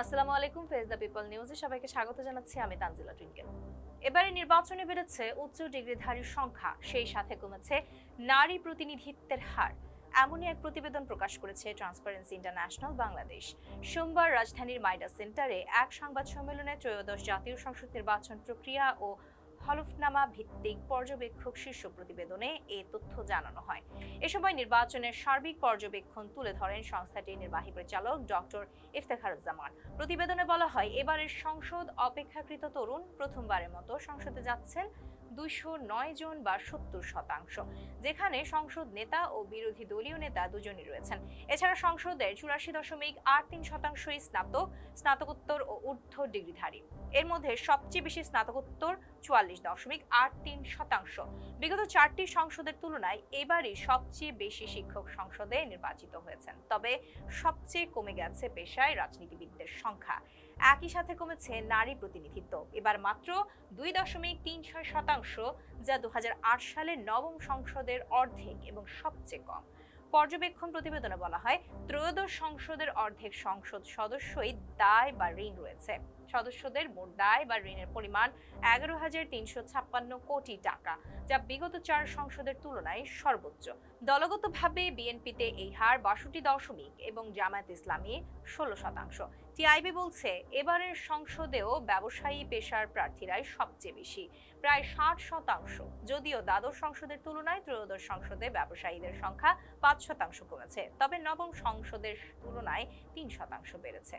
আসসালামু আলাইকুম phase the people নিউজে সবাইকে স্বাগত জানাচ্ছি আমি তানজিলা টুইঙ্কেল এবারে নির্বাচনে বেড়েছে উচ্চ ডিগ্রিধারীর সংখ্যা, সেই সাথে কমেছে নারী প্রতিনিধিত্বের হার। এমনই এক প্রতিবেদন প্রকাশ করেছে ট্রান্সপারেন্সি ইন্টারন্যাশনাল বাংলাদেশ। সোমবার রাজধানীর মাইডা সেন্টারে এক সংবাদ সম্মেলনে ত্রয়োদশ জাতীয় সংসদ নির্বাচন প্রক্রিয়া ও হলফনামা ভিত্তিক পর্যবেক্ষক শীর্ষ প্রতিবেদনে এ তথ্য জানানো হয়। এ সময় নির্বাচনের সার্বিক পর্যবেক্ষণ তুলে ধরেন সংস্থাটির নির্বাহী পরিচালক ডক্টর ইফতেখারুজ্জামান। প্রতিবেদনে বলা হয়, এবারের সংসদ অপেক্ষাকৃত তরুণ প্রথমবারের মতো সংসদে যাচ্ছেন দুইশো নয় জন বা সত্তর শতাংশ, যেখানে সংসদ নেতা ও বিরোধী দলীয় নেতা দুজনই রয়েছেন। এছাড়া সংসদের চুরাশি দশমিক আট তিন শতাংশই স্নাতক, স্নাতকোত্তর ও ঊর্ধ্ব ডিগ্রিধারী। এর মধ্যে সবচেয়ে বেশি স্নাতকোত্তর চুয়াল্লিশ দশমিক আট তিন শতাংশ। বিগত চারটি সংসদের তুলনায় এবারই সবচেয়ে বেশি শিক্ষক সংসদে নির্বাচিত হয়েছেন। তবে সবচেয়ে কমে গেছে পেশায় রাজনীতিবিদদের সংখ্যা। একই সাথে কমেছে নারী প্রতিনিধিত্ব। এবার মাত্র দুই দশমিক তিন ছয় শতাংশ, যা দু সালের নবম সংসদের অর্ধেক এবং সবচেয়ে কম। পর্যবেক্ষণ প্রতিবেদনে বলা হয়, ত্রয়োদশ সংসদের অর্ধেক সংসদ সদস্যই দায় বা ঋণ রয়েছে। সদস্যদের মোট দায় বা ঋণের পরিমাণ এগারো হাজার তিনশো ছাপ্পান্ন কোটি টাকা, যা বিগত চার সংসদের তুলনায় সর্বোচ্চ। দলগতভাবে বিএনপিতে এই হার বাষট্টি দশমিক এবং জামায়াত ইসলামী ষোলো শতাংশ। টিআইবি বলছে, এবারের সংসদেও ব্যবসায়ী পেশার প্রার্থীরাই সবচেয়ে বেশি, প্রায় ষাট শতাংশ। যদিও দ্বাদশ সংসদের তুলনায় ত্রয়োদশ সংসদে ব্যবসায়ীদের সংখ্যা পাঁচ শতাংশ কমেছে, তবে নবম সংসদের তুলনায় তিন শতাংশ বেড়েছে।